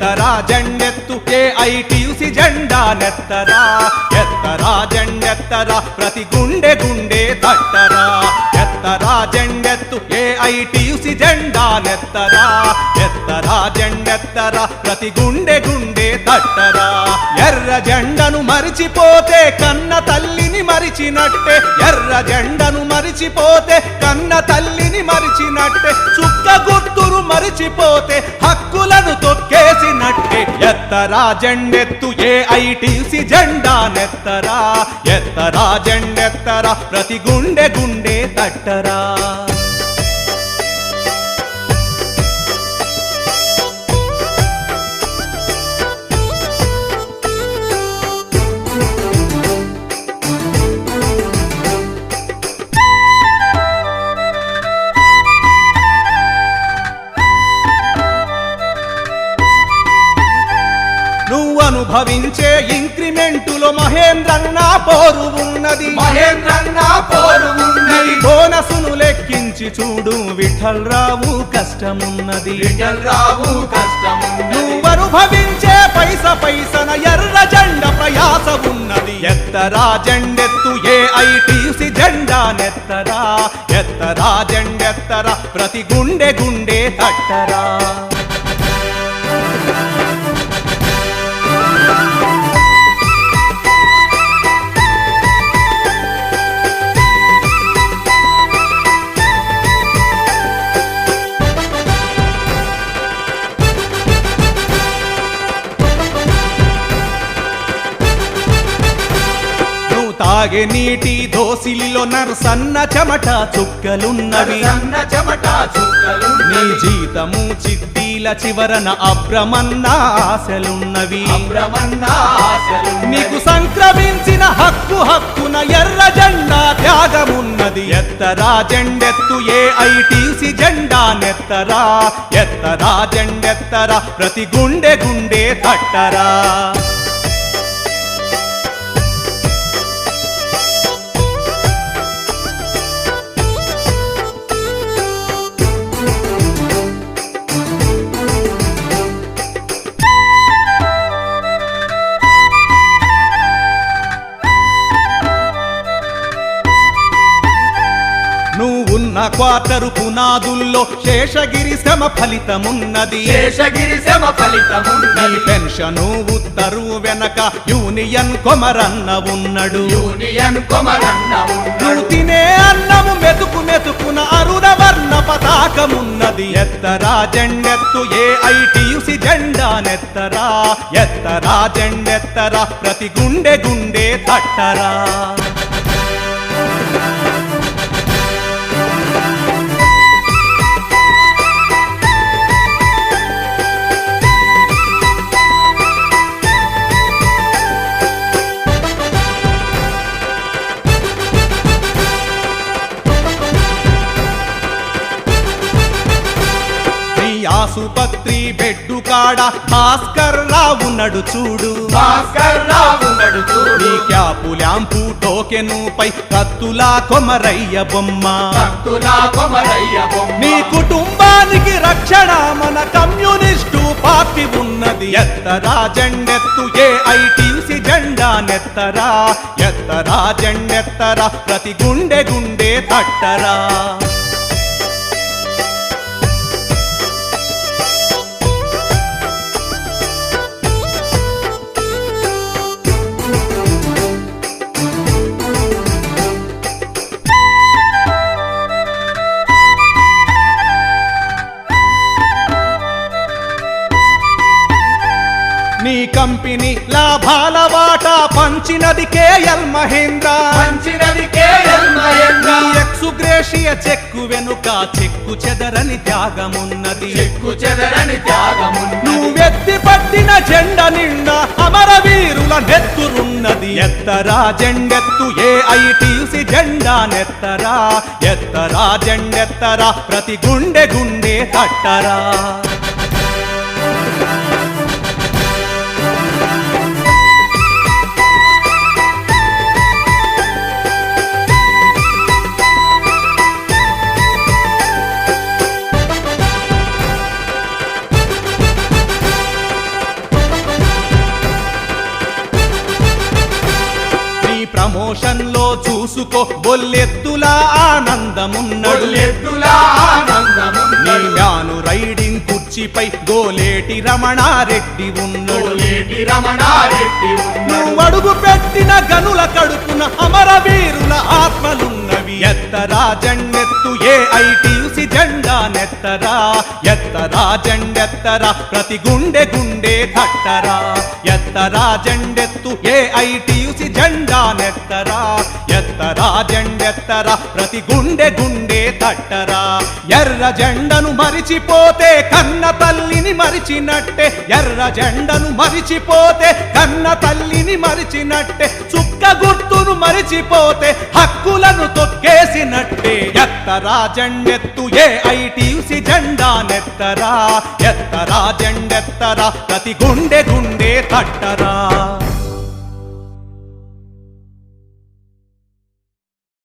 జెండెత్తు AITUC జెండా నెత్తరా? ఎత్తరా జెండెత్తరా ప్రతి గుండె గుండె తట్టరా? ఎత్తరా జెండెత్తు ఏఐటియుసి జెండా నెత్తరా? ఎత్తరా జెండెత్తరా ప్రతి గుండె గుండె తట్టరా? ఎర్ర జెండను మరిచిపోతే కన్న తల్లిని మరిచినట్టే. ఎర్ర జెండను మరిచిపోతే కన్న తల్లిని మరిచినట్టే. చుక్క గుర్తురు మరిచిపోతే ఎత్తరా జెండెత్తు ఏ ఐటీసి జెండా నెత్తరా ఎత్తరా జెండెత్తరా ప్రతి గుండె గుండె తట్టరా. నువ్వు అనుభవించే ఇంక్రిమెంటులో మహేంద్రన్న పోరు ఉన్నది. మహేంద్రన్న పోరు ఉన్నది. బోనసును లెక్కించి చూడు విఠలరావు కష్టమున్నది. రావు కష్టమున్నది. నువ్వు అనుభవించే పైస పైసన ఎర్ర జెండ ప్రయాస ఉన్నది ఎత్తరా జెండెత్తు ఏ ఐటీసి జెండా నెత్తరా. ఎత్తరా జెండెత్తరా ప్రతి గుండె గుండె తట్టరా. తాగే నీటి దోసిలిలో నరసన్న చెమట చుక్కలున్నవి. నీ జీతము చిట్టీల చివరన అభ్రమన్న ఆశలున్నవి. నీకు సంక్రమించిన హక్కు హక్కున ఎర్ర జెండా త్యాగమున్నది. ఎత్తరా జెండెత్తు ఏ ఐటీసి జెండా నెత్తరా. ఎత్తరా జెండెత్తరా ప్రతి గుండె గుండె తట్టరా. క్వార్టరు పునాదుల్లో శేషగిరి శ్రమ ఫలితమున్నది. శేషగిరి శ్రమ నీ ఫలితమున్నది పెన్షను ఉత్తరు వెనక యూనియన్ కొమరన్న ఉన్నాడు. యూనియన్ కొమరన్న నువ్వు తినే అన్నము మెతుకు మెతుకున అరుణ వర్ణ పతాకమున్నది. ఎత్తరా జెండెత్తు ఏ ఐటీయుసి జెండా నెత్తరా? ఎత్తరా జెండెత్తరా? ప్రతి గుండె గుండె తట్టరా? ఆసుపత్రి బెడ్డు కాడ భాస్కర్ రావు నడు చూడు. భాస్కర్ రావు నడు చూడు. నీ క్యాపు ల్యాంపు టోకెను పై కత్తులా కొమరయ్య బొమ్మ. భక్తులా కొమరయ్య బొమ్మ. నీ కుటుంబానికి రక్షణ మన కమ్యూనిస్టు పార్టీ ఉన్నది. ఎత్తరా జెండెత్తు ఏ ఐటీసీ జెండా నెత్తరా. ఎత్తరా జెండెత్తరా ప్రతి గుండె గుండె తట్టరా. కంపెనీ లాభాల వాటా పంచినది KL Mahendra. మంచినది KL Mahendra. Ex gratia cheque వెనుక చెక్కు చెదరని త్యాగమున్నది. చెక్కు చెదరని త్యాగమున్నది. నువ్వెత్తి పట్టిన జెండ నిండా అమరవీరుల నెత్తురున్నది. ఎత్తరా జెండెత్తు ఏ ఐటీసి జెండా నెత్తరా. ఎత్తరా జెండెత్తరా ప్రతి గుండె గుండె తట్టరా. చూసుకో బొల్లెత్తులా ఆనందమున్నడు. నీయాను రైడింగ్ కుర్చీపై గోలేటి రమణారెడ్డి ఉన్నాడు. నువ్వు అడుగు పెట్టిన గనుల కడుపున అమరవీరుల ఆత్మలున్నవి. ఎత్తరా జెండెత్తు ఏ ఐటీయుసి జెండా నెత్తరా. ఎత్తరా జెండెత్తరా ప్రతి గుండె గుండె తట్టరా ఎత్తరా జెండెత్తు ఏ ఐటీయుసి ఎత్తరా? ప్రతి గుండె గుండె తట్టరా? ఎర్ర జెండను మరిచిపోతే కన్న తల్లిని మరిచినట్టే. ఎర్ర జెండను మరిచిపోతే కన్న తల్లిని మరిచినట్టే. చుక్క గుర్తును మరిచిపోతే హక్కులను తొక్కేసినట్టే. ఎత్తరా జెండెత్తు ఏ ఐటీసి జెండా నెత్తరా? ఎత్తరా జెండెత్తరా? ప్రతి గుండె గుండె తట్టరా?